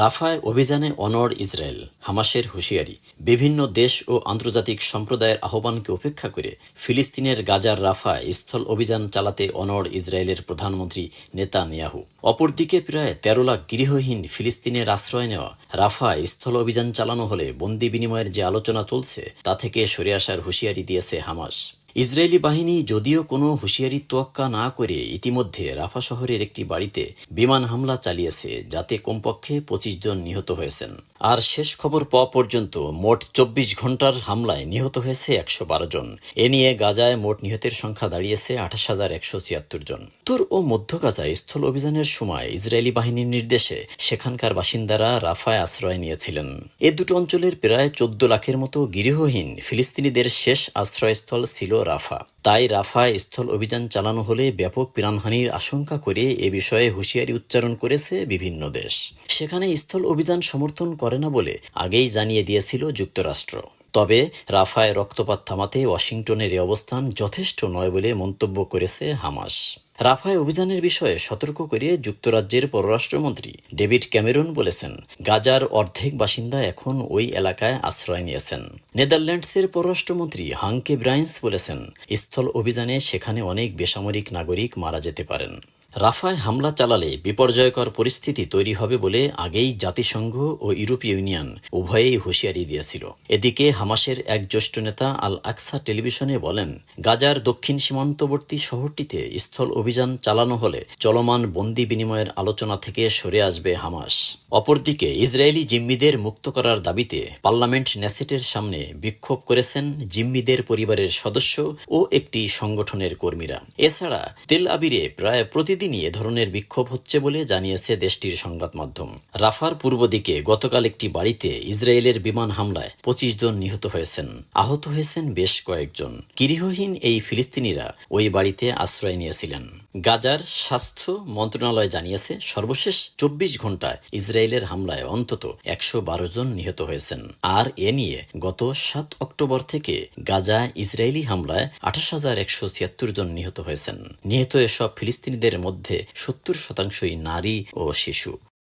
রাফায় অভিযানে অনড় ইসরায়েল, হামাসের হুঁশিয়ারি। বিভিন্ন দেশ ও আন্তর্জাতিক সম্প্রদায়ের আহ্বানকে উপেক্ষা করে ফিলিস্তিনের গাজার রাফায় স্থল অভিযান চালাতে অনড় ইসরায়েলের প্রধানমন্ত্রী নেতা নেতানিয়াহু। অপরদিকে প্রায় তেরো লাখ গৃহহীন ফিলিস্তিনের আশ্রয় নেওয়া রাফায় স্থল অভিযান চালানো হলে বন্দি বিনিময়ের যে আলোচনা চলছে, তা থেকে সরে আসার হুঁশিয়ারি দিয়েছে হামাস। ইসরায়েলি বাহিনী যদিও কোনো হুঁশিয়ারি তোয়াক্কা না করে ইতিমধ্যে রাফা শহরের একটি বাড়িতে বিমান হামলা চালিয়েছে, যাতে কমপক্ষে পঁচিশ জন নিহত হয়েছেন। আর শেষ খবর পাওয়া পর্যন্ত মোট চব্বিশ ঘণ্টার হামলায় নিহত হয়েছে একশো বারো জন। এ নিয়ে গাজায় মোট নিহতের সংখ্যা দাঁড়িয়েছে আঠাশ হাজার একশো ছিয়াত্তর জন। উত্তর ও মধ্য গাজায় স্থল অভিযানের সময় ইসরায়েলি বাহিনীর নির্দেশে সেখানকার বাসিন্দারা রাফায় আশ্রয় নিয়েছিলেন। এ দুটো অঞ্চলের প্রায় চোদ্দ লাখের মতো গৃহহীন ফিলিস্তিনিদের শেষ আশ্রয়স্থল ছিল রাফা। তাই রাফায় স্থল অভিযান চালানো হলে ব্যাপক প্রাণহানির আশঙ্কা করে এ বিষয়ে হুঁশিয়ারি উচ্চারণ করেছে বিভিন্ন দেশ। সেখানে স্থল অভিযান সমর্থন করে না বলে আগেই জানিয়ে দিয়েছিল যুক্তরাষ্ট্র। তবে রাফায় রক্তপাত থামাতে ওয়াশিংটনের অবস্থান যথেষ্ট নয় বলে মন্তব্য করেছে হামাস। রাফায় অভিযানের বিষয়ে সতর্ক করে যুক্তরাজ্যের পররাষ্ট্রমন্ত্রী ডেভিড ক্যামেরন বলেছেন, গাজার অর্ধেক বাসিন্দা এখন ওই এলাকায় আশ্রয় নিয়েছেন। নেদারল্যান্ডসের পররাষ্ট্রমন্ত্রী হাংকে ব্রাইন্স বলেছেন, স্থল অভিযানে সেখানে অনেক বেসামরিক নাগরিক মারা যেতে পারেন। রাফায় হামলা চালালে বিপর্যয়কর পরিস্থিতি তৈরি হবে বলে আগেই জাতিসংঘ ও ইউরোপীয় ইউনিয়ন উভয়েই হুঁশিয়ারি দিয়েছিল। এদিকে হামাসের এক জ্যেষ্ঠ নেতা আল আকসা টেলিভিশনে বলেন, গাজার দক্ষিণ সীমান্তবর্তী শহরটিতে স্থল অভিযান চালানো হলে চলমান বন্দি বিনিময়ের আলোচনা থেকে সরে আসবে হামাস। অপরদিকে ইসরায়েলি জিম্মিদের মুক্ত করার দাবিতে পার্লামেন্ট নেসেটের সামনে বিক্ষোভ করেছেন জিম্মিদের পরিবারের সদস্য ও একটি সংগঠনের কর্মীরা। এছাড়া তেল আবিরে প্রায় প্রতিদিনই এ ধরনের বিক্ষোভ হচ্ছে বলে জানিয়েছে দেশটির সংবাদ মাধ্যম। রাফার পূর্ব দিকে গতকাল একটি বাড়িতে ইসরায়েলের বিমান হামলায় পঁচিশ জন নিহত হয়েছেন। আহত হয়েছেন বেশ কয়েকজন। গৃহহীন এই ফিলিস্তিনিরা ওই বাড়িতে আশ্রয় নিয়েছিলেন। গাজার স্বাস্থ্য মন্ত্রণালয় জানিয়েছে, সর্বশেষ চব্বিশ ঘন্টায় ইসরায়েলের হামলায় অন্তত একশো বারো জন নিহত হয়েছেন। আর এ নিয়ে গত সাত অক্টোবর থেকে গাজা ইসরায়েলি হামলায় আঠাশ হাজার একশো ছিয়াত্তর জন নিহত হয়েছেন। নিহত এসব ফিলিস্তিনিদের মধ্যে সত্তর শতাংশই নারী ও শিশু।